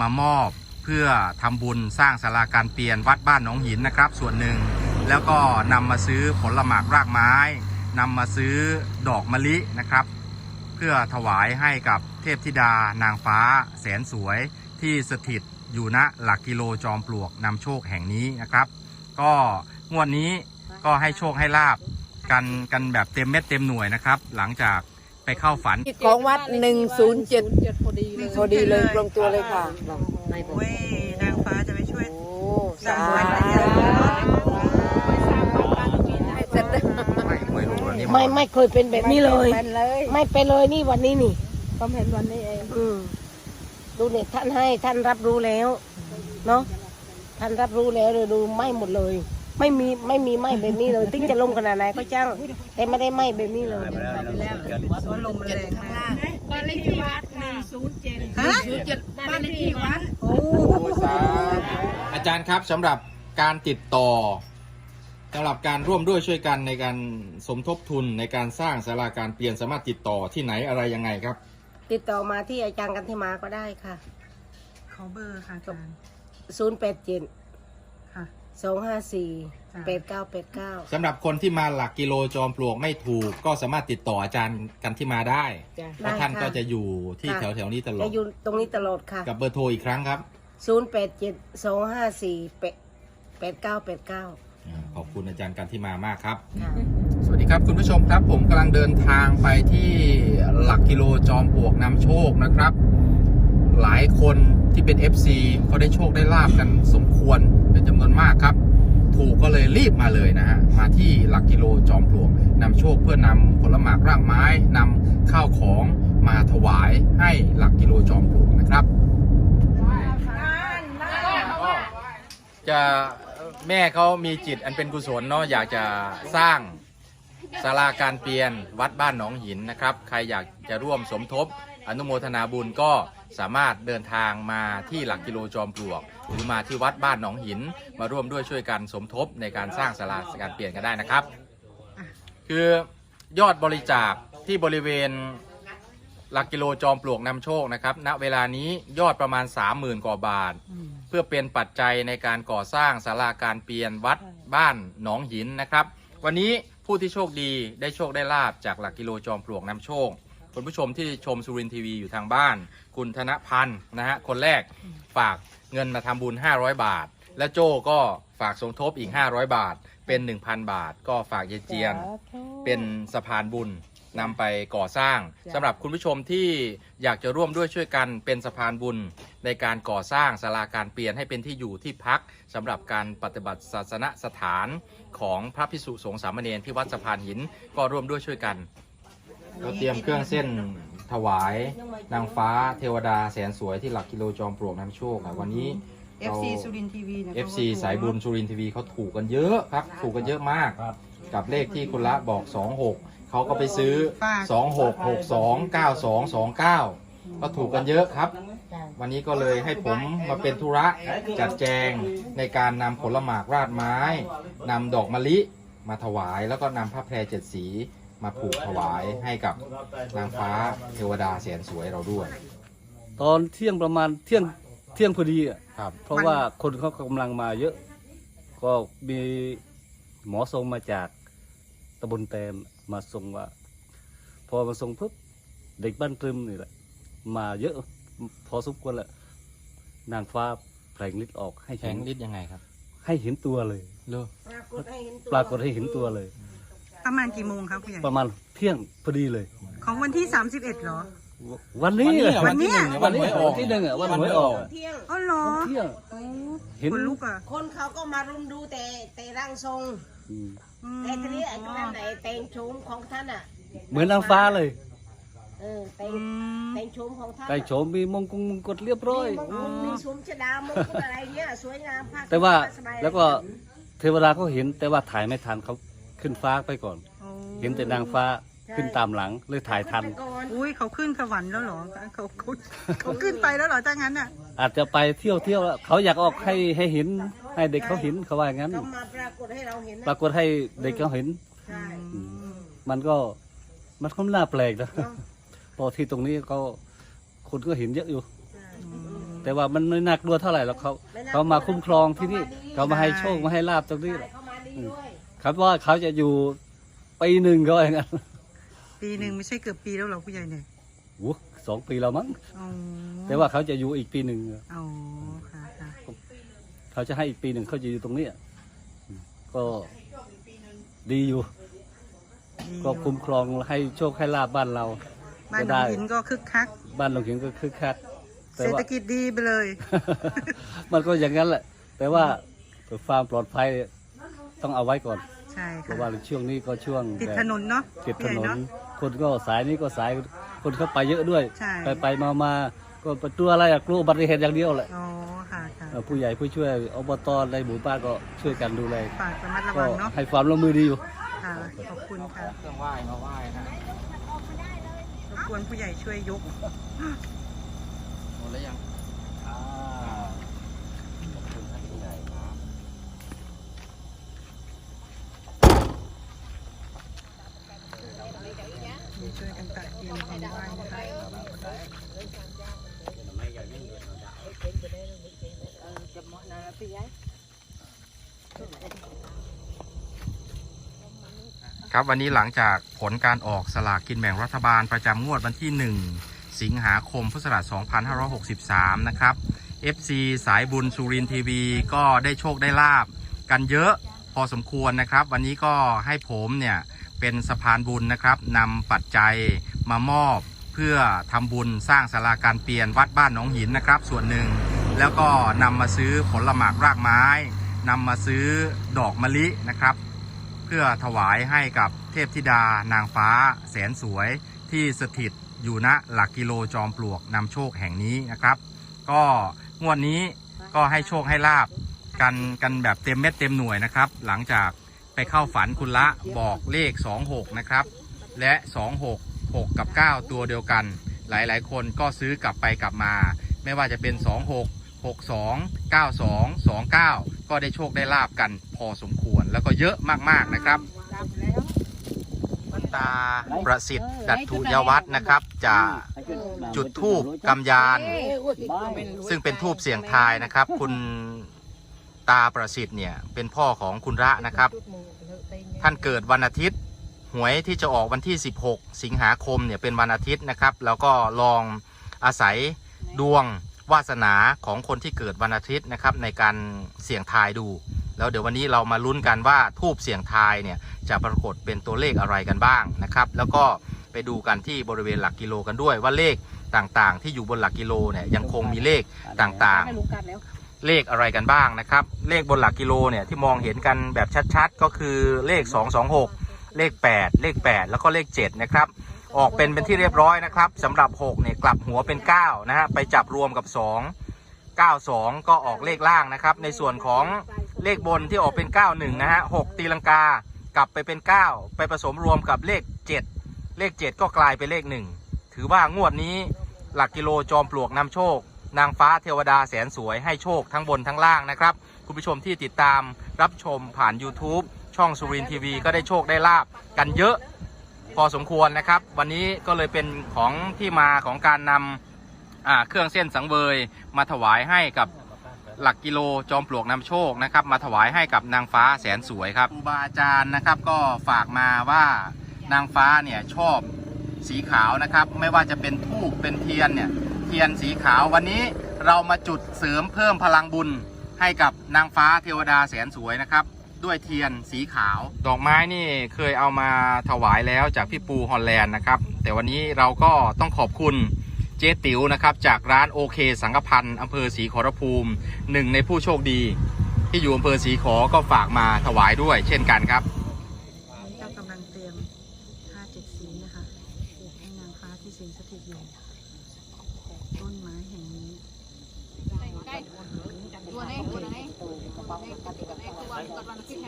มามอบเพื่อทำบุญสร้างศาลาการเปลี่ยนวัดบ้านหนองหินนะครับ ส่วนหนึ่ง แล้วก็นำมาซื้อผลหมากรากไม้นำมาซื้อดอกมะลินะครับ เพื่อถวายให้กับเทพธิดานางฟ้า แสนสวยที่สถิตอยู่ณหลักกิโลจอมปลวกนำโชคแห่งนี้นะครับ ก็งวดนี้ก็ให้โชคให้ลาบกันกันแบบเต็มเม็ดเต็มหน่วยนะครับ หลังจาก ไปเข้าฝัน ของวัดหนึ่งศูนย์เจ็ดพอดีเลย พอดีเลยตรงตัวเลยค่ะเว้ยนางฟ้าจะไปช่วย โอ้สาสาธุให้เสร็จเลยไม่ไม่รู้อันนี้ไม่ไม่เคยเป็นแบบนี้เลย เป็นเลยไม่เป็นเลยนี่วันนี้นี่ผมเห็นวันนี้เองอืมดูเนี่ยท่านให้ท่านรับรู้แล้ว เนาะท่านรับรู้แล้วเลยดูไหม้หมดเลย ไม่มีไม่มีไหม้แบบนี้เลยถึงจะลมขนาดไหนก็ช่างแต่ไม่ได้ไหม้แบบนี้เลยตัวลมมันแรงมากบ้านเลขที่วัดหนึ่งศูนย์เจ็ดฮะศูนย์เจ็ดบ้านเลขที่วัดโอ้อาจารย์ครับสำหรับการติดต่อสำหรับการร่วมด้วยช่วยกันในการสมทบทุนในการสร้างศาลาการเปลี่ยนสามารถติดต่อที่ไหนอะไรยังไงครับ ติดต่อมาที่อาจารย์กันที่มาก็ได้ค่ะ ขอเบอร์ค่ะอาจารย์ศูนย์แปดเจ็ดค่ะ สองห้าสี่จ้ะแปดเก้าแปดเก้าสำหรับคนที่มาหลักกิโลจอมปลวกไม่ถูก ก็สามารถติดต่ออาจารย์กันที่มาได้จ้ะ เพราะท่านก็จะอยู่ที่แถค่ะวแถวๆนี้ตลอจะดอยู่ตรงนี้ตลอดค่ะกับเบอร์โทรอีกครั้งครับศูนย์แปดเจ็ดสองห้าสี่แปดแปดเก้าแปดเก้าอ่าขอบคุณอาจารย์กันที่มามากครับ ค่ะ สวัสดีครับคุณผู้ชมครับผมกำลังเดินทางไปที่หลักกิโลจอมปลวกนำโชคนะครับ หลายคนที่เป็น FC เขาได้โชคได้ลาบกันสมควร เป็นจำนวนมากครับ ถูกก็เลยรีบมาเลยนะฮะ มาที่หลักกิโลจอมปลวกนำโชคเพื่อนำผลหมากรากไม้นำข้าวของมาถวายให้หลักกิโลจอมปลวกนะครับ จะแม่เขามีจิตอันเป็นกุศลเนาะอยากจะสร้างศาลาการเปลี่ยนวัดบ้านหนองหินนะครับ ใครอยากจะร่วมสมทบ อนุโมทนาบุญก็สามารถเดินทางมาที่หลักกิโลจอมปลวก หรือมาที่วัดบ้านหนองหิน มาร่วมด้วยช่วยกันสมทบในการสร้างศาลาการเปลี่ยนกันได้นะครับ คือยอดบริจาคที่บริเวณหลักกิโลจอมปลวกนำโชคนะครับ ณ เวลานี้ยอดประมาณ 30,000 กว่าบาท เพื่อเป็นปัจจัยในการก่อสร้างศาลาการเปลี่ยนวัดบ้านหนองหินนะครับ วันนี้ผู้ที่โชคดีได้โชคได้ลาบจากหลักกิโลจอมปลวกนำโชคคุณผู้ชมที่ชมสุรินทีวีอยู่ทางบ้าน คุณธนพันธ์นะฮะคนแรกฝาก เงินมาทำบุญ 500 บาท และโจ้ก็ฝากสมทบอีก 500 บาท เป็น 1,000 บาท ก็ฝากเยายเจียน เป็นสะพานบุญนำไปก่อสร้างสำหรับคุณผู้ชมที่อยากจะร่วมด้วยช่วยกันเป็นสะพานบุญ ในการก่อสร้างศาลาการเปลี่ยนให้เป็นที่อยู่ที่พักสำหรับการปฏิบัติศาสนสถานของพระพิสุสงฆ์สามเณรที่วัดสะพานหิน ก็ร่วมด้วยช่วยกัน เราเตรียมเครื่องเส้น ถวาย นางฟ้าเทวดาแสนสวยที่หลักกิโลจอมปลวกนำโชคอะวันนี้เอฟซีสุรินทร์ทีวีนะ FC สายบุญสุรินทร์ทีวีเขาถูกกันเยอะครับ ถูกกันเยอะมากกับเลขที่คุณละบอก 26 เขาก็ไปซื้อ26 62 92 29 ก็ถูกกันเยอะครับ วันนี้ก็เลยให้ผมมาเป็นธุระจัดแจงในการนำผลหมากราดไม้นำดอกมะลิมาถวายแล้วก็นำผ้าแพรเจ็ดสี มาผูกถวายให้กับนางฟ้าเทวดาแสนสวยเราด้วย ตอนเที่ยงประมาณเที่ยงเที่ยงพอดีอะครับ เพราะว่าคนเขากำลังมาเยอะ ก็มีหมอทรงมาจากตำบลแตนมาส่งว่า พอมาส่งปุ๊บเด็กบ้านตรึมนี่แหละ มาเยอะ พอสมควรแหละนางฟ้าแผลงฤทธิ์ออกให้แข็เห็งนฤทธิ์ยังไงครับ ให้เห็นตัวเลยเลิกปรากฏให้เห็นตัว ปรากฏให้เห็นตัวเลย ประมาณกี่โมงครับผู้ใหญ่ประมาณเที่ยงพอดีเลย ของวันที่ 31เหรอ วันนี้แหละวันนี้เหรอวันนี้วันหวยออกที่หนึ่งอะวันหวยออกเที่ยงอ๋อเหรอเที่ยงโอ้เห็นคนลุกอะคนเขาก็มารุมดูแต่แต่ร่างทรงอืมอืมแต่ทีนี้ไอ้ตรงนั้นไหนแต่งโฉมของท่านอะ เหมือนนางฟ้าเลยเออแต่งอืมแต่งโฉมของท่านไก่โฉมมีมงกุฎมงกุฎเรียบร้อยมีมงกุฎมีสวมชดามงกุฎอะไรเงี้ยสวยงามผ้าแต่ว่าสบยแล้วก็เทวดาเขาเห็นแต่ว่าถ่ายไม่ทันเขา ขึ้นฟ้าไปก่อน โอ้เห็นแต่นางฟ้าขึ้นตามหลังเลยถ่ายทันขึ้ไปก่อนอุ้ยเขาขึ้นสวรรค์แล้วเหรอเขาเขาเขาขึ้นไปแล้วเหรอถ้างั้นอะอาจจะไปเที่ยวเที่ยวแล้วเขาอยากออกให้ให้เห็น ให้เด็กเขาเห็นเขาว่าอย่างนั้นก็มาปรากฏให้เราเห็นนะปรากฏให้เด็กเขาเห็น ใช่อืมมันก็มันก็น่าแปลกนะเนาะเพอที่ตรงนี้ก็คนก็เห็นเยอะอยู่ ใช่แต่แต่ว่ามันไม่น่ากลัวเท่าไหร่หรอกเขาเขามาคุ้มครองที่นี่เขามาให้โชคมาให้ลาบตรงนี้แหละอืม ครับว่าเขาจะอยู่ปีหนึ่งก็อย่างนั้นปีหนึ่งไม่ใช่เกือบปีแล้วเหรอผู้ใหญ่เนี่ยโอ้สองปีแล้วมั้งอ๋อแต่ว่าเขาจะอยู่อีกปีหนึ่งอ๋อค่ะค่ะเขาจะให้อีกปีหนึ่งเขาจะอยู่ตรงเนี้ยอืมก็ดีอยู่ดีก็คุ้มครองให้โชคให้ลาบบ้านเรา บ้านก็หนอได้งหินก็คึกคัก บ้านหลวงเข็งก็คึกคักแต่เศรษว่าฐกิจดีไปเลย มันก็อย่างนั้นแหละ แต่ว่าเพื่อความปลอดภัย ต้องเอาไว้ก่อน ใช่เพค่ะราะว่าช่วงนี้ก็ช่วงติดแบบถนนเนาะติดถผู้ใหญ่นนเนาะคนก็สายนี้ก็สายคนเข้าไปเยอะด้วย ใช่ ไปไปมามาก็ประตัวอะไรอะกลัวอุบัติเหตุอย่างเดียวแหละอ๋อค่ะค่ะเอ่อผู้ใหญ่ผู้ช่วยอบตในหมู่บ้านก็ช่วยกันดูแลฝากระมัดระก็วังเนาะให้ความร่วมมือดีอยู่ ค่ะขอบคุณค่ะเครื่องไหว้มาไหว้นะรบกวนผู้ใหญ่ช่วยยก หมดแล้วยัง ช่วยกันตัดเตรียมของไหว้นะคะ ครับวันนี้หลังจากผลการออกสลากกินแบ่งรัฐบาลประจำงวดวันที่ 1 สิงหาคมพุทธศักราช2563 นะครับ FC สายบุญสุรินทีวีก็ได้โชคได้ลาบกันเยอะพอสมควรนะครับ วันนี้ก็ให้ผมเนี่ยเป็นสะพานบุญนะครับนำปัจจัยมามอบเพื่อทำบุญสร้างศาลาการเปลี่ยนวัดบ้านหนองหินนะครับ ส่วนหนึ่ง แล้วก็นำมาซื้อผลหมากรากไม้นำมาซื้อดอกมะลินะครับ เพื่อถวายให้กับเทพธิดานางฟ้า แสนสวยที่สถิตอยู่ณหลักกิโลจอมปลวกนำโชคแห่งนี้นะครับ ก็งวดนี้ก็ให้โชคให้ลาบกันกันแบบเต็มเม็ดเต็มหน่วยนะครับ หลังจากไปเข้าฝันคุณละบอกเลข 26 นะครับ และ 26 6 กับ 9 ตัวเดียวกัน หลายๆ คนก็ซื้อกลับไปกลับมา ไม่ว่าจะเป็น 26 62 92 29 ก็ได้โชคได้ลาบกันพอสมควรแล้วก็เยอะมากๆนะครับวัดตาประสิทธิ์ดัตถุยวัฒน์นะครับจะจุดทูบกำยาน ซึ่งเป็นทูบเสียงทายนะครับ คุณตาประสิทธิ์เนี่ยเป็นพ่อของคุณระนะครับ ท่านเกิดวันอาทิตย์ หวยที่จะออกวันที่ 16 สิงหาคมเนี่ยเป็นวันอาทิตย์นะครับ แล้วก็ลองอาศัยดวง วาสนาของคนที่เกิดวันอาทิตย์นะครับในการเสี่ยงทายดู แล้วเดี๋ยววันนี้เรามาลุ้นกันว่าทูบเสี่ยงทายเนี่ยจะปรากฏเป็นตัวเลขอะไรกันบ้างนะครับ แล้วก็ไปดูกันที่บริเวณหลักกิโลกันด้วยว่าเลขต่างๆ ที่อยู่บนหลักกิโลเนี่ยยังคงมีเลขต่างๆ เลขอะไรกันบ้างนะครับ เลขบนหลักกิโลเนี่ยที่มองเห็นกันแบบชัดๆ ก็คือเลข 226 เลข 8 เลข 8 แล้วก็เลข 7 นะครับ ออกเป็นเป็นที่เรียบร้อยนะครับสำหรับ6เนี่ยกลับหัวเป็น9นะฮะไปจับรวมกับ 2 92 ก็ออกเลขล่างนะครับ ในส่วนของเลขบนที่ออกเป็น 91 นะฮะ6ตีลังกากลับไปเป็น 9 ไปผสมรวมกับเลข 7 เลข 7 ก็กลายเป็นเลข 1 ถือว่างวดนี้หลักกิโลจอมปลวกนำโชค นางฟ้าเทวดาแสนสวยให้โชคทั้งบนทั้งล่างนะครับ คุณผู้ชมที่ติดตามรับชมผ่าน YouTube ช่องสุรินทีวีก็ได้โชคได้ลาบกันเยอะ พอสมควรนะครับ วันนี้ก็เลยเป็นของที่มาของการนำอ่าเครื่องเส้นสังเวยมาถวายให้กับหลักกิโลจอมปลวกนำโชคนะครับ มาถวายให้กับนางฟ้าแสนสวยครับครูบาอาจารย์นะครับ ก็ฝากมาว่านางฟ้าเนี่ยชอบสีขาวนะครับ ไม่ว่าจะเป็นทูบเป็นเทียนเนี่ยเทียนสีขาววันนี้เรามาจุดเสริมเพิ่มพลังบุญให้กับนางฟ้าเทวดาแสนสวยนะครับ ด้วยเทียนสีขาว ดอกไม้นี่เคยเอามาถวายแล้วจากพี่ปูฮอลแลนด์นะครับ แต่วันนี้เราก็ต้องขอบคุณเจ๊ติ๋วนะครับ จากร้านโอเค สังกพันธ์อำเภอศรีขอรภูมิหนึ่งในผู้โชคดี ที่อยู่อำเภอศรีขอก็ฝากมาถวายด้วย เช่นกันครับ เจ้ากำลังเตรียมผ้าเจ็ดสีนะคะให้นางฟ้าที่สิงสถิตอยู่ต้นไม้แห่งนี้ ตัวนี้ตัวนี้ตัวนี้ตัวนี้ตัววันก่อนวันที่แค่ผมซ้อ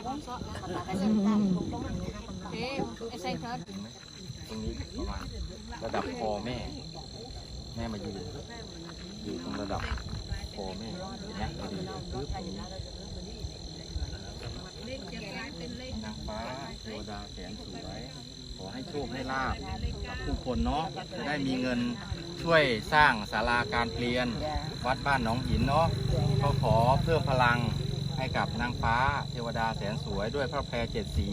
เอ๊ะไอ้ไซเคิลตรงนี้ประมาณระดับคอแม่ แม่มายืนอยู่ตรงระดับคอแม่เนี่ยพอดีปึ๊บตรงนี้นางฟ้าเทวดาแสนสวยขอให้โชคให้ลาบกับผู้คนเนาะจะได้มีเงินช่วยสร้างศาลาการเปลี่ยน วัดบ้านหนองหินเนาะก็ขอเพิ่มพลัง ให้กับนางฟ้าเทวดาแสนสวยด้วยพระแพรเจ็ดสี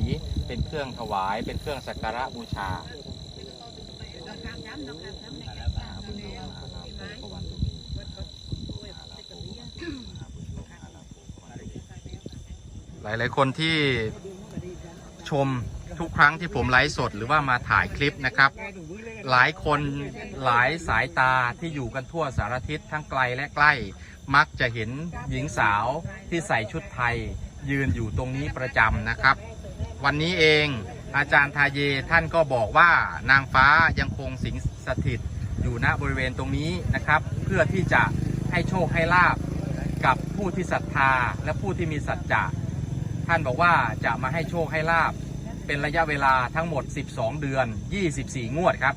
เป็นเครื่องถวาย เป็นเครื่องสักการะบูชาหลายๆ คนที่ชมทุกครั้งที่ผมไลฟ์สดหรือว่ามาถ่ายคลิปนะครับ หลายคนหลายสายตาที่อยู่กันทั่วสารทิศทั้งไกลและใกล้ มักจะเห็นหญิงสาวที่ใส่ชุดไทย ยืนอยู่ตรงนี้ประจำนะครับ วันนี้เองอาจารย์ทาเยท่านก็บอกว่านางฟ้ายังคงสิงสถิตอยู่ณบริเวณตรงนี้นะครับ เพื่อที่จะให้โชคให้ลาบกับผู้ที่ศรัทธาและผู้ที่มีสัจจะท่านบอกว่าจะมาให้โชคให้ลาบเป็นระยะเวลาทั้งหมด 12 เดือน 24 งวดครับ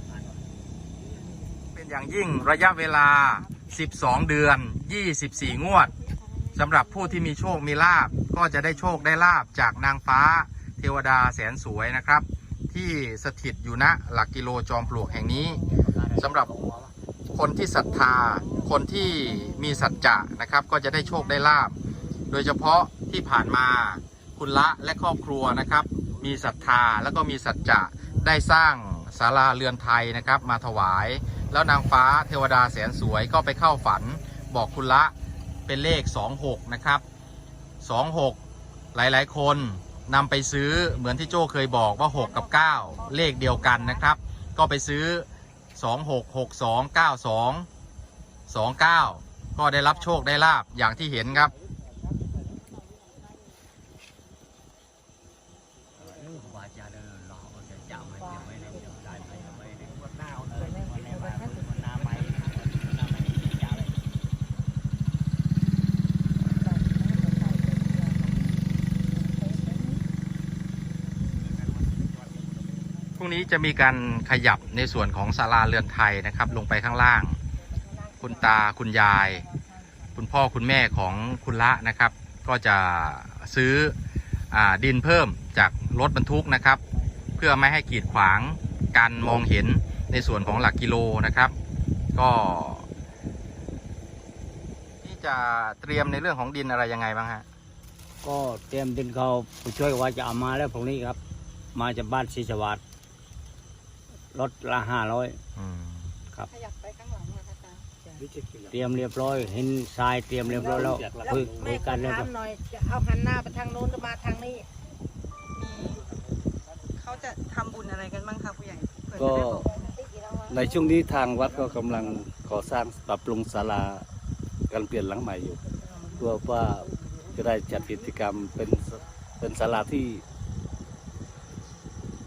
เป็นอย่างยิ่งระยะเวลา 12 เดือน 24 งวดสำหรับผู้ที่มีโชคมีลาบก็จะได้โชคได้ลาบจากนางฟ้า เทวดาแสนสวยนะครับ ที่สถิตอยู่ณหลักกิโลจอมปลวกแห่งนี้สำหรับคนที่ศรัทธา คนที่มีสัจจะนะครับ ก็จะได้โชคได้ลาบ โดยเฉพาะที่ผ่านมาคุณละและครอบครัวนะครับ มีศรัทธาแล้วก็มีสัจจะได้สร้างศาลาเรือนไทยนะครับ มาถวาย แล้วนางฟ้าเทวดาแสนสวยก็ไปเข้าฝันบอกคุณละเป็นเลข 26 นะครับ 26 หลายๆ คนนำไปซื้อเหมือนที่โจ้เคยบอกว่า 6 กับ 9 เลขเดียวกันนะครับ ก็ไปซื้อ 26 62 92 29 ก็ได้รับโชคได้ลาบอย่างที่เห็นครับ รุ่งนี้จะมีการขยับในส่วนของศาลาเรือนไทยนะครับ ลงไปข้างล่าง คุณตาคุณยาย คุณพ่อคุณแม่ของคุณละนะครับ ก็จะซื้ออดินเพิ่มจากรถบรรทุกนะครับ เพื่อไม่ให้กีดขวางการมองเห็นในส่วนของหลักกิโลนะครับ ก็ ที่จะเตรียมในเรื่องของดินอะไรยังไงบ้างฮะก็เตรียมดินเขาผู้ช่วยว่าจะเอามาแล้วพรุ่งนี้ครับ มาจากบ้านศรีสวัสดิ์ รถละห้าร้อย อืมขยับไปข้างหลังนะคะตาเตรียมเรียบร้อย เห็นทรายเตรียมเรียบร้อยแล้วคุยคุยกันแล้วถามหน่อยจะเอาหันหน้าไปทางโน้นหรือมาทางนี้ เขาจะทำบุญอะไรกันบ้างคะผู้ใหญ่เผื่อก็จะได้บอกในช่วงนี้ทางวัดก็กำลังก่อสร้างปรับปรุงศาลาการเปลี่ยนหลังใหม่อยู่เพื่อว่าจะได้จัดกิจกรรมเป็นเป็นศาลาที่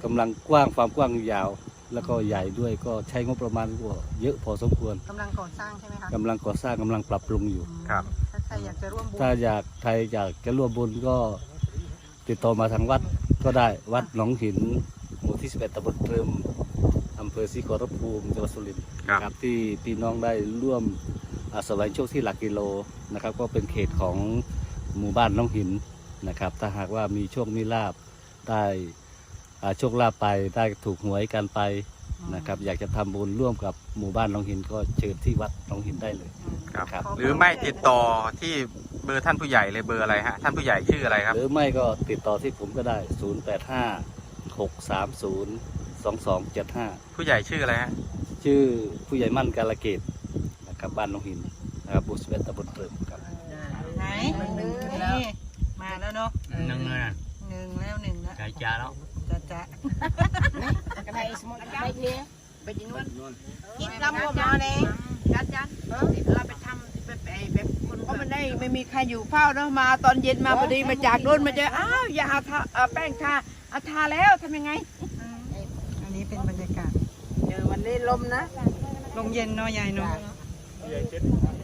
กำลังกว้างความกว้างยาว แล้วก็ใหญ่ด้วยก็ใช้งบประมาณก็เยอะพอสมควรกำลังก่อสร้างใช่ไหมคะกำลังก่อสร้างกำลังปรับปรุงอยู่ ครับ ถ้าใครอยากจะร่วมบุญถ้าอยากใครอยากจะร่วมบุญก็ติดต่อมาทางวัดก็ได้วัดหนองหินหมู่ที่ 11ตำบลเติมอำเภอศรีขอรภูมิจังหวัดสุรินทร์ครับ นะครับที่พี่น้องได้ร่วมอ่าแสวงโชคที่หลักกิโลนะครับ ก็เป็นเขตของหมู่บ้านหน้องหินนะครับ ถ้าหากว่ามีโชคมีลาบได้อ่า โชคลาภไปได้ถูกหวยกันไปนะครับ อยากจะทำบุญร่วมกับหมู่บ้านหน้องหินก็เชิญที่วัดหน้องหินได้เลย ครับครับ หรือไม่ติดต่อที่เบอร์ท่านผู้ใหญ่เลยเบอร์อะไรฮะท่านผู้ใหญ่ชื่ออะไรครับ หรือไม่ก็ติดต่อที่ผมก็ได้ 085 630 2275ผู้ใหญ่ชื่ออะไรฮะชื่อผู้ใหญ่มั่นกาลเกตนะครับบ้านหนองหินนะครับบุษเบตตำบลเติมครับ ไหนนี่มาแล้วเนาะหนึ่งเลยนะหนึ่งแล้วหนึ่งแล้วใจจ้าแล้ว จะจะไปสมุดไปเนี่ยไปจีนวนคิดลำผมมาเลยจัดจัดเราไปทำแบบแบบคนก็มันได้ไม่มีใครอยู่เฝ้าเนาะมาตอนเย็นมาพอดีมาจากโน่นมาเจออ้าวอย่าเอาทาเอาแป้งทาเอาทาแล้วทำยังไง อันนี้เป็นบรรยากาศเดี๋ยววันนี้ลมนะลมเย็นเนาะยายเนาะ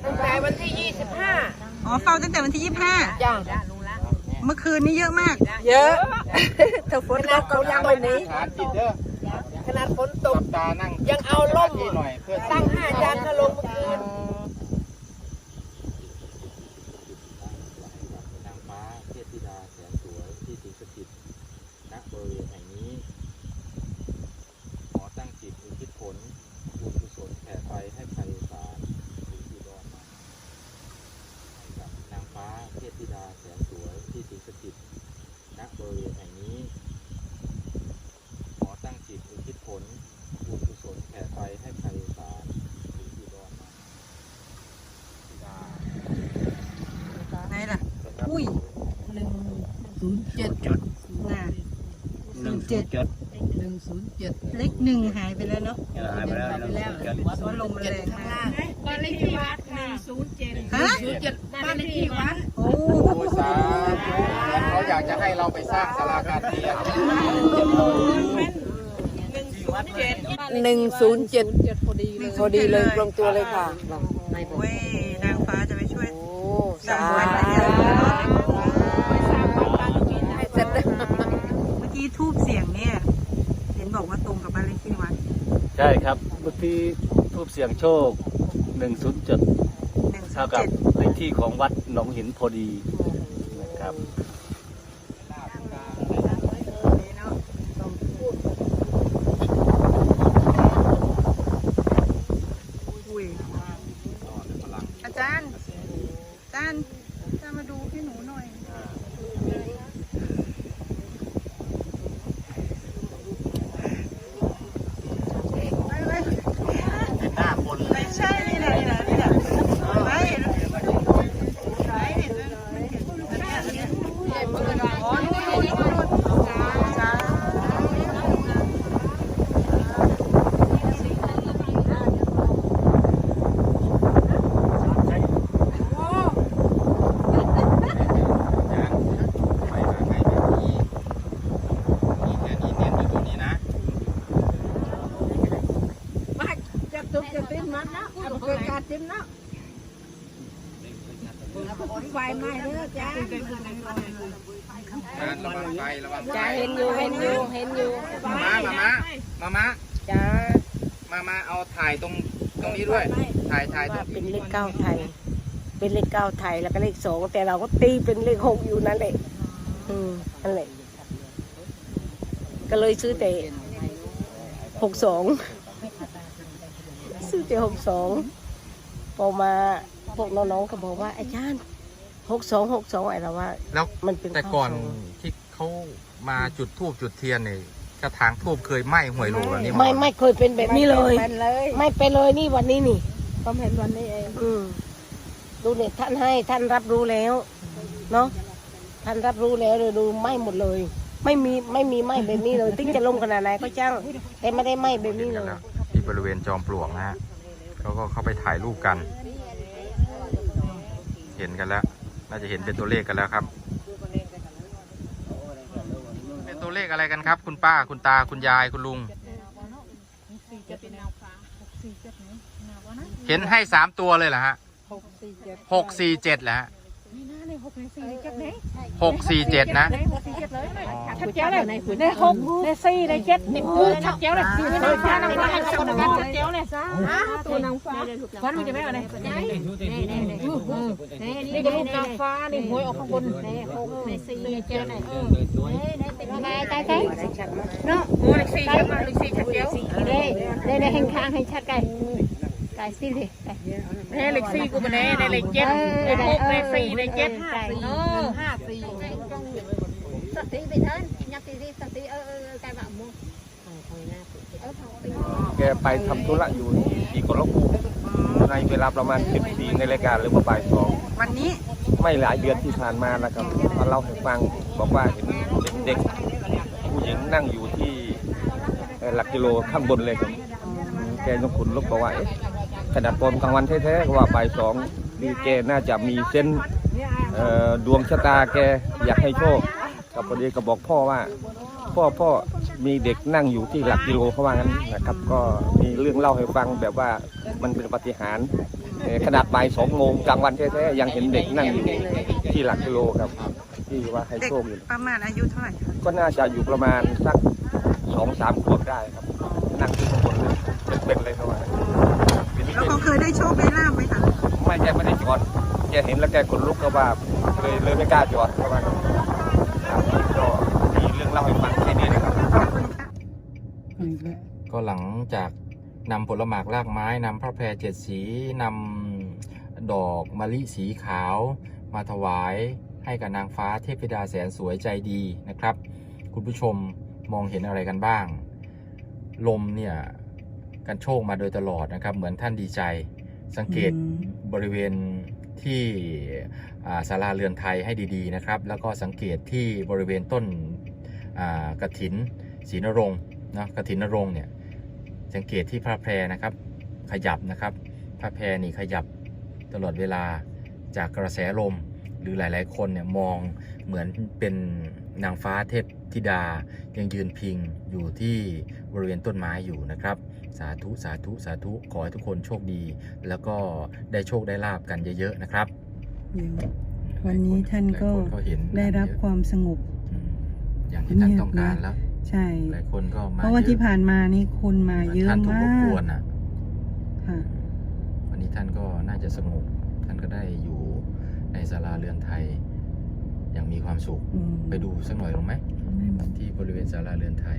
ตั้งแต่วันที่ยี่สิบห้าอ๋อเฝ้าตั้งแต่วันที่ยี่สิบห้าจ้าเมื่อคืนนี้เยอะมาก เยอะ ถ้าฝนตกเขายังวันนี้ฐานจิตเด้อขนาดฝนตกสัปดาห์นั่งยังเอาล่มที่หน่อยเพื่อตั้งห้าจานก็ลงเมื่อคืนนางฟ้าเทพธิดาแสนสวยที่สิงสถิตณบริเวณแห่งนี้ ฟ้าเทพธิดาแสนสวยที่สิงสถิตณบริเวณแห่งนี้ ขอตั้งจิตอุทิศผลบุญกุศลแผ่ไปให้ไพศาลถึงอุดรมาธิดา ไหนล่ะ อุ้ย หนึ่ง ศูนย์เจ็ดน่ะหนึ่งเจ็ดจดหนึ่งศูนย์เจ็ดเลขหนึ่งหายไปแล้วเนาะหายไปแล้วหนึ่งจดเพราะลมมันแรงมากบ้านเลขที่วัดหนึ่งศูนย์เจ็ดฮะศูนย์เจ็ดบ้านเลขที่วัดโอ้โอ้ยสาธุเขาอยากจะให้เราไปสร้างศาลาการเปลี่ยนหนึ่งศูนย์เจ็ดพอดีเลยพอดีเลยตรงตัวเลยค่ะเว้ยนางฟ้าจะไปช่วยโอ้สร้าสางบ้านหลังธุใหญ่เนอะให้เสร็จแล้ว เมื่อกี้ทูบเสียงเนี่ย เห็นบอกว่าตรงกับบ้านเลข ที่วัดใช่ครับเมื่อกี้ทูบเสียงโชคหนึ่งศูนย์จดหนึ่งศูเท่านย์กับเจ็ด เลขที่ของวัดหนองหินพอดีนะครับ อุ้ยอาจารย์ อาจารย์จะมาดูให้หนูหน่อย ไม่ใช่นี่แหละนี่แหละนี่แหละไม่ไม่เห็นมันเห็นอันเนี้ยอันเนี้ยอ๋อนู่นนู่นนู่นนู่นจ้า ไปหาใครแบบนี้นี่แค่นี้เน้นอยู่ตรงนี้นะ จับตุ๊กจะติ้มมันนะเอาเกิดการติ้มนะไฟไหม้เลยจ้า การระวังไฟระวังไฟ จ้าเห็นอยู่เห็นอยู่เห็นอยู่ มามามามามา จ้า มามาเอาถ่ายตรงตรงนี้ด้วย ถ่ายถ่ายตร ว่าง เป็นเลขเก้าไทย เป็นเลขเก้าไทยแล้วก็เลขสองแต่เราก็ตีเป็นเลขหกอยู่นั่นแหละอืมนั่นแหละก็เลยซื้อแต่หกสองซื้อแต่หกสองพอมาพวกน้องๆก็บอกว่าอาจารย์หกสองหกสองไอ้เราว่า แล้วมันเป็นแต่ก่อนข้อสอบที่เขามาจุดทูบจุดเทียนเนี่ยกระถางทูบเคยไหม้หวยโหลแล้วนี่ไม่ไม่เคยเป็นแบบนี้เลยเป็นเลย ไม่เป็นเลยนี่วันนี้นี่ ผมเห็นวันนี้เองอืมดูเนี่ยท่านให้ท่านรับรู้แล้ว เนาะท่านรับรู้แล้วเลยดูไหม้หมดเลย ไม่มีไม่มีไหม้แบบนี้เลยถึงจะลงขนาดไหนก็ช่างแต่ไม่ได้ไหม้แบบเห็นี้นเลกันยแล้วที่บริเวณจอมปลวกนะฮะเขาก็เข้าไปถ่ายรูปกัน เห็นกันแล้ว น่าจะเห็นเป็นตัวเลขกันแล้วครับ เป็นตัวเลขอะไรกันครับ คุณป้าคุณตาคุณยายคุณลุง เห็นให้สามตัวเลยเหรอฮะหกสี่เจ็ดหกสี่เจ็ดแหละฮะหกสี่เจ็ดไหนหกสี่เจ็ดนะชัดเจ้าเลยในหกในสี่ในเจ็ดในคู่ชัดเจ้าเลยสี่นางฟ้านางฟ้าให้คนกันชัดเจ้าเลยตัวนางฟ้าฟ้ามันจะไม่อะไรนี่ก็ลูกนางฟ้านี่หวยออกข้างบนในหกในสี่ในเจ็ดไหนตายตายตายเนาะโอ้เลขสี่ชัดมาเลขสี่ชัดเจ้าได้ได้ได้แห่งข้างให้ชัดไก่ไก่สี่เลยไก่แน่เลขสี่กูมาแน่ในเลขเจ็ดในหกในสี่ในเจ็ดเออห้าสี่สติไปเถินยับตีดีสติเออเออไก่บะมูเออเขาไปแกไปทำธุระอยู่ที่กรกูในเวลาประมาณ14ในรายการหรือว่าบ่ายสองวันนี้ไม่หลายเดือนที่ผ่านมานะครับมาเล่าให้ฟังบอกว่าเห็นเป็นเด็กผู้หญิงนั่งอยู่ที่เอ่อหลักกิโลข้างบนเลยครับแกยกขุนลุกบอกว่าเอ๊ะ ขนาดตอนกลางวันแท้ๆก็ว่าบ่ายสองนี่แกน่าจะมีเส้นส์เอ่อดวงชะตาแกอยากให้โชคกับพอดีก็บอกพ่อว่า พ่อพ่อมีเด็กนั่งอยู่ที่หลักกิโลเขาว่างั้นนะครับ ก็มีเรื่องเล่าให้ฟังแบบว่ามันเป็นปาฏิหารย์เอ่อขนาดบ่ายสองโมงกลางวันแท้ๆยังเห็นเด็กนั่งอยู่ที่หลักกิโลครับที่ว่าให้เด็กโชคอยู่ประมาณอายุเท่าไหร่คะก็น่าจะอยู่ประมาณสักสองสามขวบได้ครับ นั่งที่ข้างบนเลยเป็นๆเลยเขาว่าทีนี้แล้ว เคยได้โชคได้ลาบไหมคะไม่แกไม่ได้จอดแกเห็นแล้วแกขนลุกก็ว่าเลยเลยไม่กล้าจอดเขาว่าก็มีเรื่องเล่าให้ฟังแค่นี้นะครับก็หลังจากนำผลหมากรากไม้นำพระแพรเจ็ดสีนำดอกมะลิสีขาว มาถวายให้กับนางฟ้าเทพธิดาแสนสวยใจดีนะครับ คุณผู้ชมมองเห็นอะไรกันบ้าง ลมเนี่ย กันโชคมาโดยตลอดนะครับ เหมือนท่านดีใจสังเกตบริเวณที่อ่าศาลาเรือนไทยให้ดีๆนะครับ แล้วก็สังเกตที่บริเวณต้นอ่ากระถินศรีนรงค์นะกระถินนรงค์เนี่ยสังเกตที่พระแพรนะครับ ขยับนะครับ พระแพรนี่ขยับตลอดเวลาจากกระแสลม หรือหลาย ๆ คนเนี่ยมองเหมือนเป็นนางฟ้าเทพธิดายังยืนพิงอยู่ที่บริเวณต้นไม้อยู่นะครับ สาธุสาธุสาธุขอให้ทุกคนโชคดี แล้วก็ได้โชคได้ลาบกันเยอะๆนะครับเดี๋ยววันนี้ท่านก็หลยคเขาเห็นได้รับความสงบอืมอย่างที่ท่านต้องการแล้ว ใช่หลายคนก็มาเพราะว่าที่ยอผ่านมานี่คนมาเยอะท่านถูกมารบกกวนอะค่ะวันนี้ท่านก็น่าจะสงบท่านก็ได้อยู่ ในศาลาเรือนไทยอย่างมีความสุขอืมไปดูสักหน่อยลงไหมที่บริเวณศาลาเรือนไทย